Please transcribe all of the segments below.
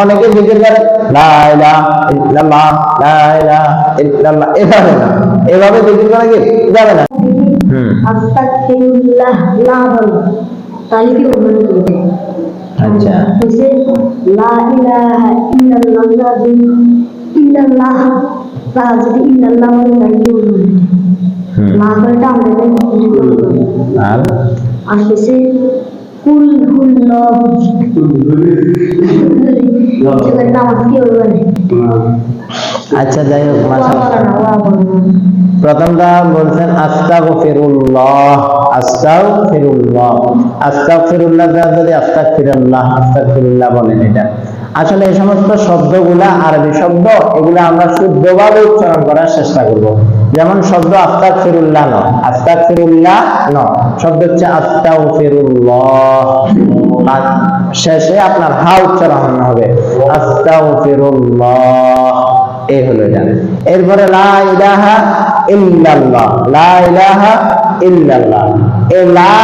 অনেকে জিকির করে লা ইলাহা ইল্লাল্লাহ লা ইলাহা ইল্লাল্লাহ এভাবে না এভাবে জিকির করা কি যাবে না হুম আস্তাগফিরুল্লাহ লা বলো তাহলে কি বলবেন তুমি আচ্ছা হইছে লা ইলাহা ইল্লাল্লাহ লা ইল্লাল্লাহ লা যদি ইল্লাল্লাহ বলে তাহলে কি বলবেন হুম লা করে টান দেবেন আর হইছে কুল বলবেন আচ্ছা যাই হোক প্রথমটা বলছেন না প্রথমটা বলছেন আস্তাগফিরুল্লাহ আস্তাগফিরুল্লাহ। আস্তাগফিরুল্লাহ যদি বলেন এটা। আসলে এই সমস্ত শব্দগুলা আরবি শব্দ, এগুলা আমরা শুদ্ধভাবে উচ্চারণ করার চেষ্টা করব। যেমন শব্দ আস্তাগফিরুল্লাহ ন আস্তাগফিরুল্লাহ ন শব্দ হচ্ছে আস্তাগফিরুল্লাহ। আর শেষে আপনার হা উচ্চারণ হবে। আস্তাগফিরুল্লাহ। এই হলো এটা। এরপরে লা ইল্লাল্লাহ। লা ইল্লাল্লাহ। এই লা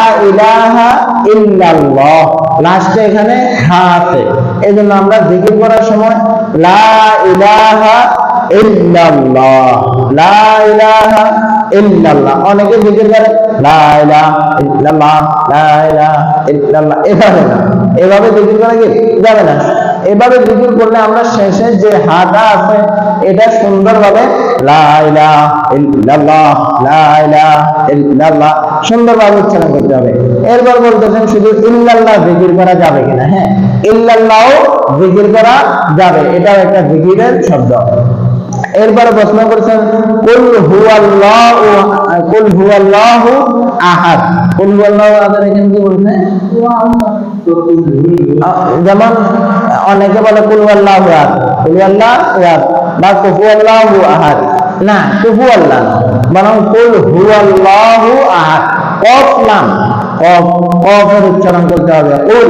ইল্লাল্লাহ। লাস্টে এখানে হা আছে। এই জন্য আমরা জিকির করার সময়, লা ইলাহা ইল্লাল্লাহ, লা ইলাহা ইল্লাল্লাহ, অনেকে জিকির করে, লা ইলাহা ইল্লাল্লাহ, লা ইলাহা ইল্লাল্লাহ, এভাবে না। এভাবে জিকির করা কি? যাবে না। এভাবে জিকির করলে আমরা শেষে যে হাটা আছে, এটা সুন্দরভাবে, লা ইলাহা ইল্লাল্লাহ, লা ইলাহা ইল্লাল্লাহ, সুন্দরভাবে উচ্চারণ করতে হবে। এরপর বলতেছেন শুধু ইল্লাল্লাহ জিকির করা যাবে কিনা হ্যাঁ? ইল্লাল্লাহ জিকির করা যাবে, এটাও একটা জিকিরের শব্দ। এরপরে প্রশ্ন করেছেন, কুল হুয়াল্লাহু কুল হুয়াল্লাহু আহাদ। কুল হুয়াল্লাহু আহাদ এখানে কি বলছে? যেমন অনেকে বলে, কুল আল্লাহু আহাদ। কুল আল্লাহু আহাদ বা কুফু আল্লাহু আহাদ। না কুফু আল্লাহ বরং কুল হু আল্লাহু আহাদ। কফ নাম। কফ কফের উচ্চারণ করতে হবে। কুল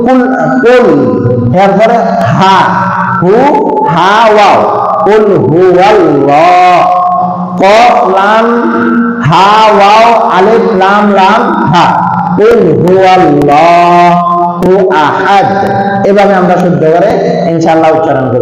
কুল কুল। এরপরে হা, হু, হা, ওয়াও। কুল হু কফ লাম, হা, ওয়াও, আলিফ, লাম লাম, হা। কুল হু আল্লাহ হু, আহাদ। এভাবে আমরা শুদ্ধ করে ইনশাআল্লাহ উচ্চারণ করব।